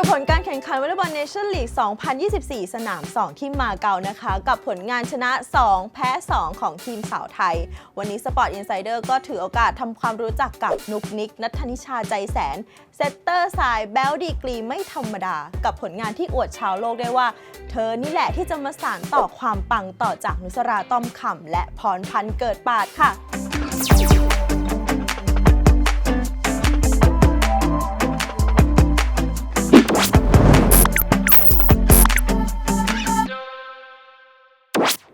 รุปผลการแข่งขันวอลเลย์บอลเนชั่นลีก 2024 สนาม 2 ที่มาเก๊านะคะ กับผลงานชนะ 2 แพ้ 2 ของทีมสาวไทย วันนี้ Sport Insider ก็ถือโอกาสทำความรู้จักกับนุกนิก นัทนิชาใจแสน เซตเตอร์สายแบลดีกรีไม่ธรรมดา กับผลงานที่อวดชาวโลกได้ว่า เธอนี่แหละที่จะมาสานต่อความปังต่อจากนุสราต้อมขำและพรพันธ์เกิดปาดค่ะ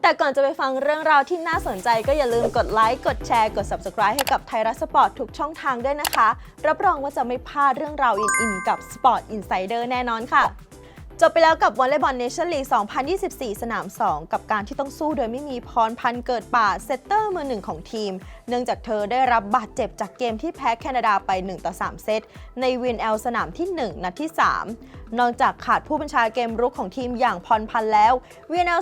แต่ก่อนจะไปฟังเรื่องราวที่น่าสนใจก็อย่าลืมกดไลค์กดแชร์กด Subscribe ให้กับไทยรัฐสปอร์ตทุกช่องทางด้วยนะคะ รับรองว่าจะไม่พลาดเรื่องราวอินๆกับ Sport Insider แน่นอนค่ะ จบไปแล้วกับวอลเลย์บอลเนชั่นลีก 2024 สนาม 2 กับการที่ต้องสู้โดยไม่มีพรพันเกิดป่าเซตเตอร์มือหนึ่งของทีม เนื่องจากเธอได้รับบาดเจ็บจากเกมที่แพ้แคนาดาไป 1 ต่อ 3 เซต ในวินแอลสนามที่ 1 นัดที่ 3 นอกจากขาดผู้บัญชาเกมรุกของทีมอย่างพรพันแล้ววินแอล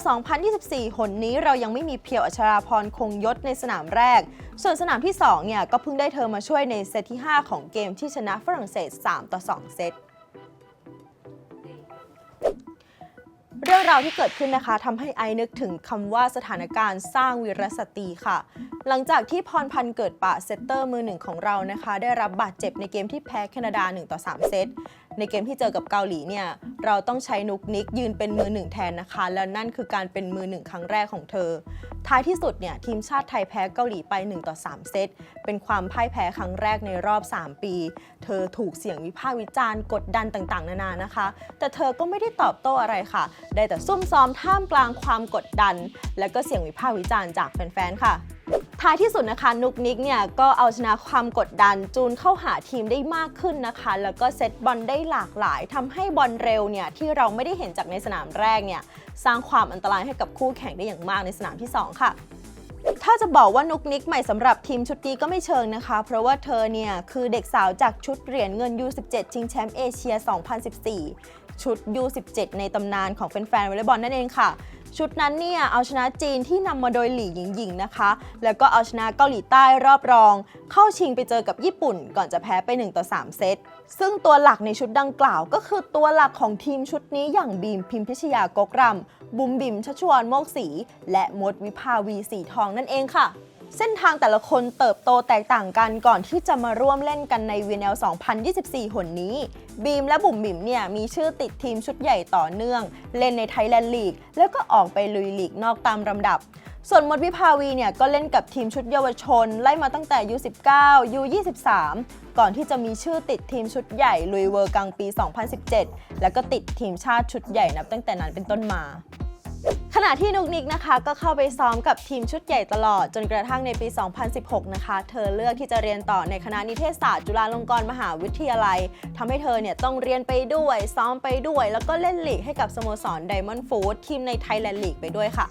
2024 หนนี้เรายังไม่มีเพียวอัชราพรคงยศในสนามแรก ส่วนสนามที่2เนี่ยก็เพิ่งได้เธอมาช่วยในเซตที่ 5 ของเกมที่ชนะฝรั่งเศส 3 ต่อ 2 เซต เรื่องราวที่เกิดขึ้นนะคะทำให้ไอนึกถึงคำว่าสถานการณ์สร้างวีรสตรีค่ะ หลังจากที่พรพันธ์เกิดปะเซตเตอร์มือหนึ่งของเรานะคะ ได้รับบาดเจ็บในเกมที่แพ้แคนาดา 1 ต่อ 3 เซต ในเกมที่เจอกับเกาหลีเนี่ยเราต้องใช้นุกนิกยืนเป็นมือหนึ่งแทนนะคะ และนั่นคือการเป็นมือหนึ่งครั้งแรกของเธอ ท้ายที่สุดเนี่ยทีมชาติไทยแพ้เกาหลีไป1ต่อ3เซตเป็นความพ่ายแพ้ครั้งแรกในรอบ 3 ปี เธอถูกเสียงวิพากษ์วิจารณ์กดดันต่างๆ นานานะคะ แต่เธอก็ไม่ได้ตอบโต้อะไรค่ะ ได้แต่ซุ่มซ้อมท่ามกลางความกดดัน และก็เสียงวิพากษ์วิจารณ์จากแฟนๆค่ะ ท้ายที่สุดนะคะนุกนิกเนี่ยก็เอาชนะความกดดันจูนเข้าหาทีมได้มากขึ้นนะคะ แล้วก็เซตบอลได้หลากหลายทำให้บอลเร็วเนี่ยที่เราไม่ได้เห็นจากในสนามแรกเนี่ยสร้างความอันตรายให้กับคู่แข่งได้อย่างมากในสนามที่ 2 ค่ะถ้าจะบอกว่านุกนิกใหม่สำหรับทีมชุดนี้ก็ไม่เชิงนะคะ เพราะว่าเธอเนี่ย คือเด็กสาวจากชุดเหรียญเงิน U17 ชิงแชมป์เอเชีย 2014 ชุด U17 ในตำนานของแฟนๆวอลเลย์บอลนั่นเองค่ะ ชุดนั้นเนี่ยเอาชนะจีนที่นำมาโดยหลี่หญิงหญิงนะคะ แล้วก็เอาชนะเกาหลีใต้รอบรอง เข้าชิงไปเจอกับญี่ปุ่น ก่อนจะแพ้ไป1ต่อ3เซตซึ่งตัวหลักในชุดดังกล่าว ก็คือตัวหลักของทีมชุดนี้อย่างบีมพิมพิชยากกรำบุมบิมชัชวนโมกศรีและมดวิภาวีสีทองนั่นเองค่ะ เส้นทางแต่ละคนเติบโตแตกต่างกันก่อนที่จะมาร่วมเล่นกันในวีนล2024 หนนี้ บีมและบุ๋มบิ๋มเนี่ยมีชื่อติดทีมชุดใหญ่ต่อเนื่อง เล่นในไทยแลนด์ลีก แล้วก็ออกไปลุยลีกนอกตามลำดับ ส่วนมดวิภาวีเนี่ยก็เล่นกับทีมชุดเยาวชน ไล่มาตั้งแต่ U19 U23 ก่อนที่จะมีชื่อติดทีมชุดใหญ่ลุยเวอร์กลางปี 2017 แล้วก็ติดทีมชาติชุดใหญ่นับตั้งแต่นั้นเป็นต้นมา ขณะที่นุกนิกนะคะก็เข้าไปซ้อมกับทีมชุดใหญ่ตลอด จนกระทั่งในปี 2016 นะคะ เธอเลือกที่จะเรียนต่อในคณะนิเทศศาสตร์จุฬาลงกรณ์มหาวิทยาลัยทำให้เธอเนี่ยต้องเรียนไปด้วย ซ้อมไปด้วย แล้วก็เล่นลีกให้กับสโมสร Diamond Food ทีมในไทยแลนด์ลีกไปด้วยค่ะ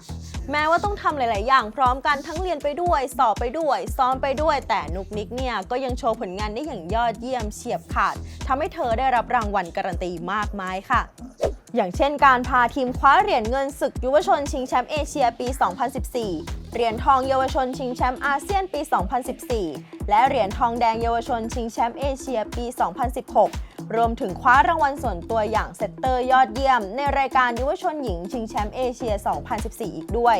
แม้ว่าต้องทำหลาย ๆ อย่างพร้อมกันทั้งเรียนไปด้วย สอบไปด้วย ซ้อมไปด้วย แต่นุกนิกเนี่ยก็ยังโชว์ผลงานได้อย่างยอดเยี่ยมเฉียบขาดทำให้เธอได้รับรางวัลการันตีมากมายค่ะ อย่างเช่นการพาทีมคว้าเหรียญเงินศึกยุวชนชิงแชมป์เอเชียปี 2014 เหรียญทองเยาวชนชิงแชมป์อาเซียนปี 2014 และเหรียญทองแดงเยาวชนชิงแชมป์เอเชียปี 2016 รวมถึงคว้ารางวัลส่วนตัวอย่างเซตเตอร์ยอดเยี่ยม ในรายการยุวชนหญิงชิงแชมป์เอเชีย 2014 อีกด้วย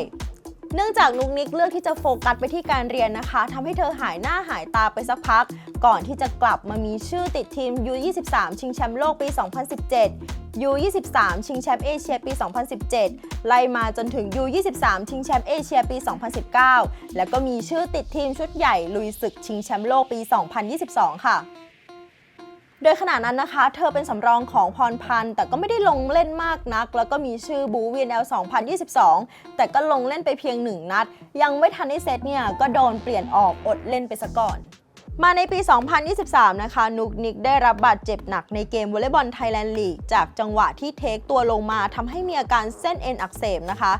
เนื่องจากนุกนิกเลือกที่จะโฟกัสไปที่การเรียนนะคะทำให้เธอหายหน้าหายตาไปสักพัก ก่อนที่จะกลับมามีชื่อติดทีม U23 ชิงแชมป์โลกปี 2017 U23 ชิงแชมป์เอเชียปี 2017 ไล่มาจนถึง U23 ชิงแชมป์เอเชียปี 2019 แล้วก็มีชื่อติดทีมชุดใหญ่ลุยศึกชิงแชมป์โลกปี 2022 ค่ะ โดยขณะนั้นนะคะ เธอเป็นสำรองของพรพันธ์แต่ก็ไม่ได้ลงเล่นมากนัก แล้วก็มีชื่อบูวีนเอล2022 แต่ก็ลงเล่นไปเพียงหนึ่งนัด ยังไม่ทันได้เซตเนี่ย ก็โดนเปลี่ยนออกอดเล่นไปซะก่อนมาในปี 2023 นะคะ นุกนิกได้รับบาดเจ็บหนักในเกมวอลเลย์บอลไทยแลนด์ลีก จากจังหวะที่เทคตัวลงมาทำให้มีอาการเส้นเอ็นอักเสบนะคะ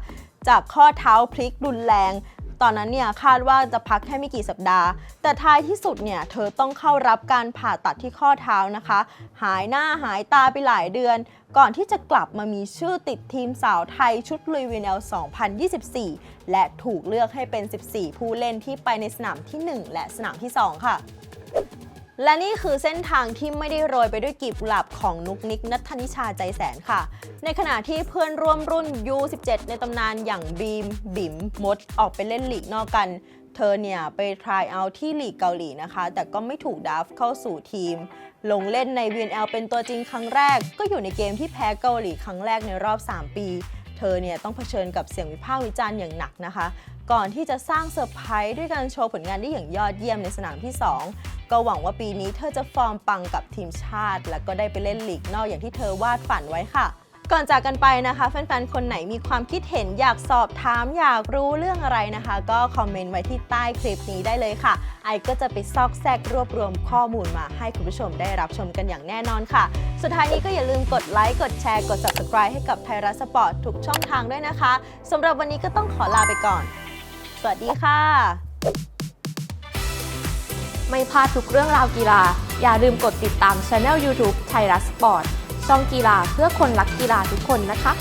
จากข้อเท้าพลิกรุนแรง ตอนนั้นเนี่ยคาดว่าจะพักแค่ไม่กี่สัปดาห์ แต่ท้ายที่สุดเนี่ยเธอต้องเข้ารับการผ่าตัดที่ข้อเท้านะคะ หายหน้าหายตาไปหลายเดือน ก่อนที่จะกลับมามีชื่อติดทีมสาวไทยชุดลุยวีเนล2024 และถูกเลือกให้เป็น 14 ผู้เล่นที่ไปในสนามที่ 1 และสนามที่ 2 ค่ะ และนี่คือเส้นทางที่ไม่ได้โรยไปด้วยกีบกุหลาบของนุกนิกนัทธนิชาใจแสนค่ะ ในขณะที่เพื่อนร่วมรุ่น U17 ในตำนานอย่างบีม บิ๋มมด ออกไปเล่นลีกนอกกัน เธอเนี่ยไปทรายเอาที่ลีกเกาหลีนะคะ แต่ก็ไม่ถูกดัฟเข้าสู่ทีม ลงเล่นใน VNL เป็นตัวจริงครั้งแรก ก็อยู่ในเกมที่แพ้เกาหลีครั้งแรกในรอบ 3 ปี เธอเนี่ยต้องเผชิญกับเสียงวิพากษ์วิจารณ์อย่างหนักนะคะ ก่อนที่จะสร้างเซอร์ไพรส์ด้วยการโชว์ผลงานได้อย่างยอดเยี่ยมในสนามที่ 2 ก็หวังว่าปีนี้เธอจะฟอร์มปังกับทีมชาติ และก็ได้ไปเล่นลีกนอกอย่างที่เธอวาดฝันไว้ค่ะ ก่อนจากกันไปนะคะแฟนๆ คนไหนมีความคิดเห็นอยากสอบถามอยากรู้เรื่องอะไรนะคะ ก็คอมเมนต์ไว้ที่ใต้คลิปนี้ได้เลยค่ะ ไอก็จะไปซอกแซกรวบรวมข้อมูลมาให้คุณผู้ชมได้รับชมกันอย่างแน่นอนค่ะ สุดท้ายนี้ก็อย่าลืมกดไลค์กดแชร์กด subscribe ให้กับไทยรัฐสปอร์ตทุกช่องทางด้วยนะคะสำหรับวันนี้ก็ต้องขอลาไปก่อน สวัสดีค่ะ ไม่พลาดทุกเรื่องราวกีฬา อย่าลืมกดติดตามช anel YouTube ไทยรัฐสปอร์ต ช่องกีฬาเพื่อคนรักกีฬาทุกคนนะคะ